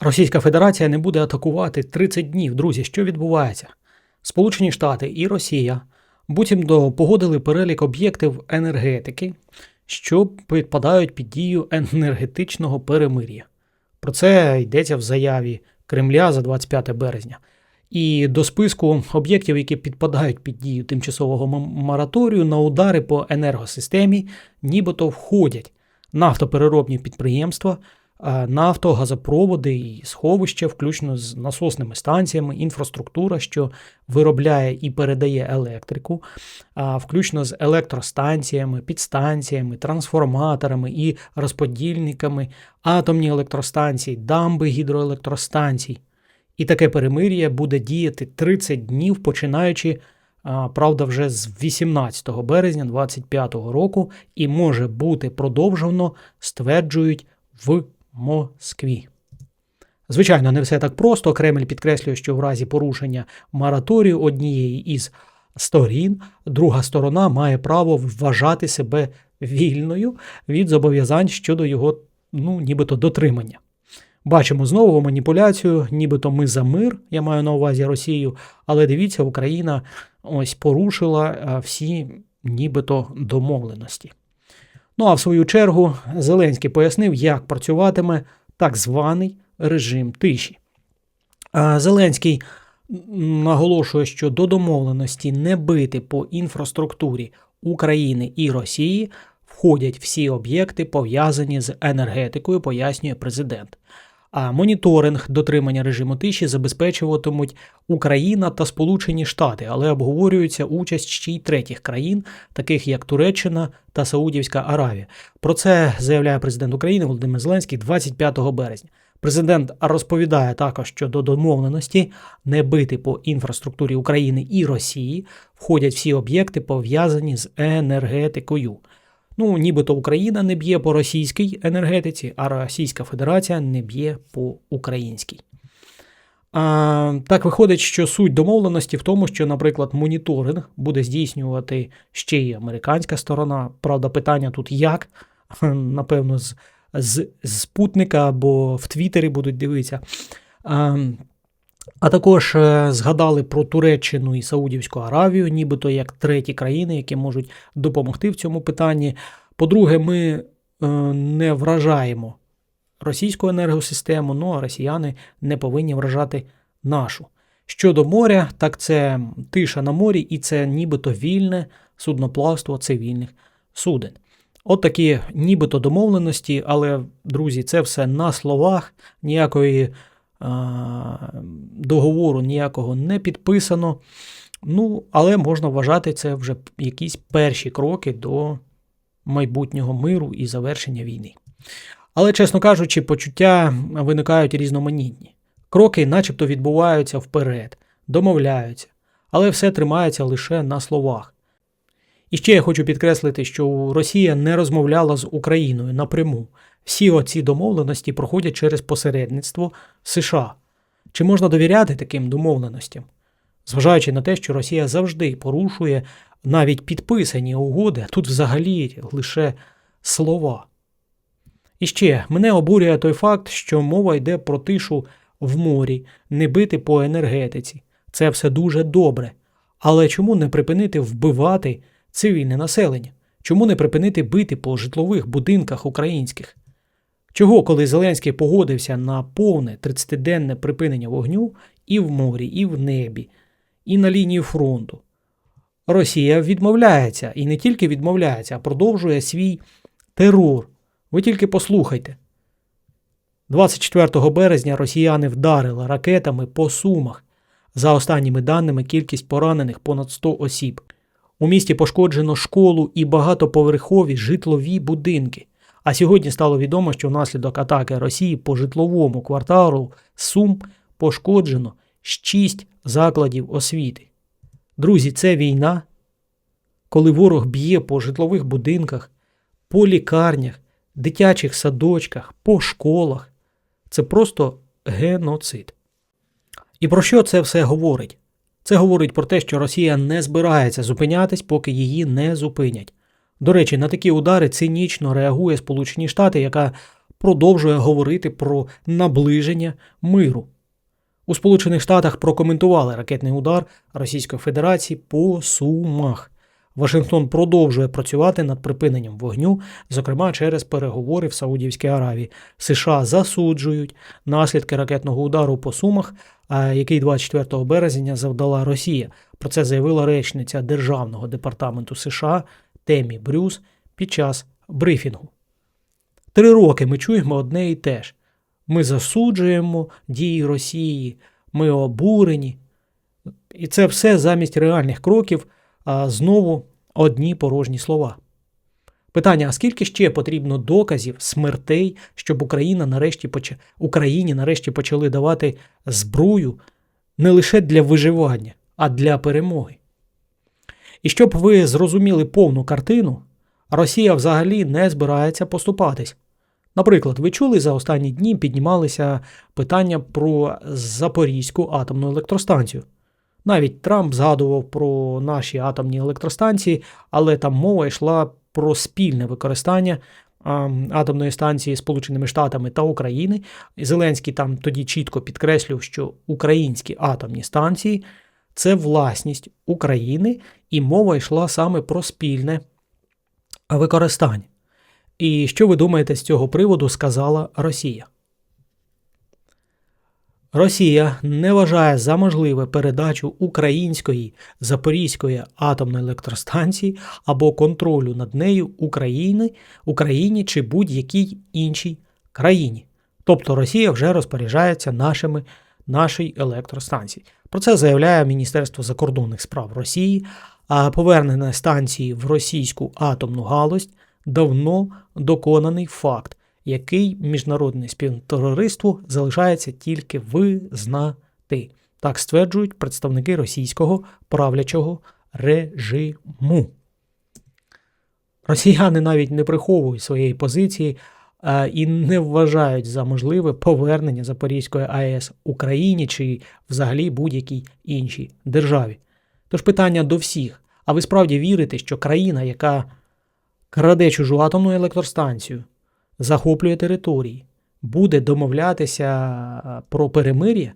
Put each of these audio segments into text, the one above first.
Російська Федерація не буде атакувати 30 днів. Друзі, що відбувається? Сполучені Штати і Росія буцімто погодили перелік об'єктів енергетики, що підпадають під дію енергетичного перемир'я. Про це йдеться в заяві Кремля за 25 березня. І до списку об'єктів, які підпадають під дію тимчасового мораторію на удари по енергосистемі, нібито входять нафтопереробні підприємства, нафто, газопроводи і сховища, включно з насосними станціями, інфраструктура, що виробляє і передає електрику, включно з електростанціями, підстанціями, трансформаторами і розподільниками, атомні електростанції, дамби гідроелектростанцій. І таке перемир'я буде діяти 30 днів, починаючи, правда, вже з 18 березня 2025 року, і може бути продовжено, стверджують в Москві. Звичайно, не все так просто. Кремль підкреслює, що в разі порушення мораторію однієї із сторін, друга сторона має право вважати себе вільною від зобов'язань щодо його, ну, нібито дотримання. Бачимо знову маніпуляцію, нібито ми за мир, я маю на увазі Росію, але дивіться, Україна ось порушила всі нібито домовленості. Ну а в свою чергу Зеленський пояснив, як працюватиме так званий режим тиші. Зеленський наголошує, що до домовленості не бити по інфраструктурі України і Росії входять всі об'єкти, пов'язані з енергетикою, пояснює президент. А моніторинг дотримання режиму тиші забезпечуватимуть Україна та Сполучені Штати, але обговорюється участь ще й третіх країн, таких як Туреччина та Саудівська Аравія. Про це заявляє президент України Володимир Зеленський 25 березня. Президент розповідає також, що до домовленості не бити по інфраструктурі України і Росії входять всі об'єкти, пов'язані з енергетикою. Ну, нібито Україна не б'є по російській енергетиці, а Російська Федерація не б'є по українській. А, так виходить, що суть домовленості в тому, що, наприклад, моніторинг буде здійснювати ще й американська сторона. Правда, питання тут як? Напевно, з, з, з спутника або в Твіттері будуть дивитися. А, а також е, згадали про Туреччину і Саудівську Аравію, нібито як треті країни, які можуть допомогти в цьому питанні. По-друге, ми е, не вражаємо російську енергосистему, ну а росіяни не повинні вражати нашу. Щодо моря, так це тиша на морі, і це нібито вільне судноплавство цивільних суден. От такі нібито домовленості, але, друзі, це все на словах, ніякої а, договору ніякого не підписано. Ну, але можна вважати це вже якісь перші кроки до майбутнього миру і завершення війни. Але, чесно кажучи, почуття виникають різноманітні. Кроки, начебто, відбуваються вперед, домовляються, але все тримається лише на словах. І ще я хочу підкреслити, що Росія не розмовляла з Україною напряму. Всі оці домовленості проходять через посередництво США. Чи можна довіряти таким домовленостям? Зважаючи на те, що Росія завжди порушує навіть підписані угоди, тут взагалі лише слова. І ще мене обурює той факт, що мова йде про тишу в морі, не бити по енергетиці. Це все дуже добре. Але чому не припинити вбивати цивільне населення? Чому не припинити бити по житлових будинках українських? Чого, коли Зеленський погодився на повне 30-денне припинення вогню і в морі, і в небі, і на лінії фронту? Росія відмовляється і не тільки відмовляється, а продовжує свій терор. Ви тільки послухайте. 24 березня росіяни вдарили ракетами по сумах. За останніми даними, кількість поранених понад 100 осіб. У місті пошкоджено школу і багатоповерхові житлові будинки. А сьогодні стало відомо, що внаслідок атаки Росії по житловому кварталу Сум пошкоджено 6 закладів освіти. Друзі, це війна, коли ворог б'є по житлових будинках, по лікарнях, дитячих садочках, по школах. Це просто геноцид. І про що це все говорить? Це говорить про те, що Росія не збирається зупинятись, поки її не зупинять. До речі, на такі удари цинічно реагує Сполучені Штати, яка продовжує говорити про наближення миру. У Сполучених Штатах прокоментували ракетний удар Російської Федерації по Сумах. Вашингтон продовжує працювати над припиненням вогню, зокрема через переговори в Саудівській Аравії. США засуджують наслідки ракетного удару по Сумах, який 24 березня завдала Росія. Про це заявила речниця Державного департаменту США Темі Брюс під час брифінгу. Три роки ми чуємо одне і те ж. Ми засуджуємо дії Росії, ми обурені. І це все замість реальних кроків, а знову одні порожні слова. Питання: а скільки ще потрібно доказів, смертей, щоб Україна нарешті поч... Україні нарешті почали давати зброю не лише для виживання, а для перемоги? І щоб ви зрозуміли повну картину, Росія взагалі не збирається поступатись. Наприклад, ви чули за останні дні піднімалися питання про Запорізьку атомну електростанцію. Навіть Трамп згадував про наші атомні електростанції, але там мова йшла про спільне використання атомної станції Сполученими Штатами та України. Зеленський там тоді чітко підкреслював, що українські атомні станції це власність України, і мова йшла саме про спільне використання. І що ви думаєте з цього приводу сказала Росія? Росія не вважає за можливе передачу української Запорізької атомної електростанції або контролю над нею України, Україні чи будь-якій іншій країні. Тобто Росія вже розпоряджається нашими нашій електростанції. Про це заявляє Міністерство закордонних справ Росії, а повернення станції в російську атомну галузь давно доконаний факт, який міжнародне співтовариство залишається тільки визнати. Так стверджують представники російського правлячого режиму. Росіяни навіть не приховують своєї позиції і не вважають за можливе повернення Запорізької АЕС Україні чи взагалі будь-якій іншій державі. Тож питання до всіх: а ви справді вірите, що країна, яка краде чужу атомну електростанцію, захоплює території, буде домовлятися про перемир'я?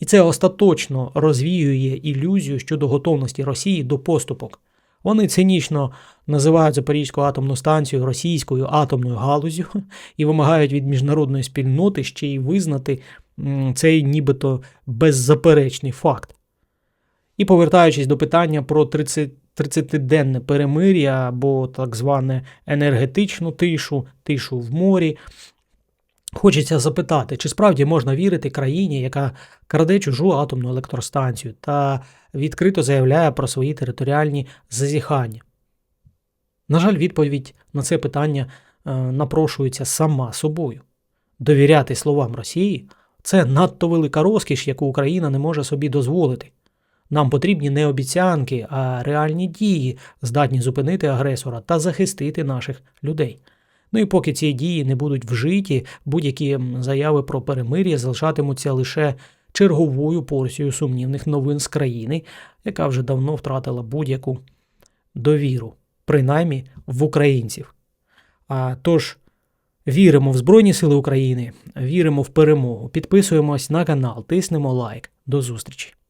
І це остаточно розвіює ілюзію щодо готовності Росії до поступок. Вони цинічно називають Запорізьку атомну станцію російською атомною галузю і вимагають від міжнародної спільноти ще й визнати цей нібито беззаперечний факт. І повертаючись до питання про 30 30-денне перемир'я або так зване енергетичну тишу, тишу в морі. Хочеться запитати, чи справді можна вірити країні, яка краде чужу атомну електростанцію та відкрито заявляє про свої територіальні зазіхання? На жаль, відповідь на це питання е, напрошується сама собою. Довіряти словам Росії це надто велика розкіш, яку Україна не може собі дозволити. Нам потрібні не обіцянки, а реальні дії, здатні зупинити агресора та захистити наших людей. Ну і поки ці дії не будуть вжиті, будь-які заяви про перемир'я залишатимуться лише черговою порцією сумнівних новин з країни, яка вже давно втратила будь-яку довіру, принаймні в українців. А тож віримо в Збройні Сили України, віримо в перемогу. Підписуємось на канал, тиснемо лайк. До зустрічі!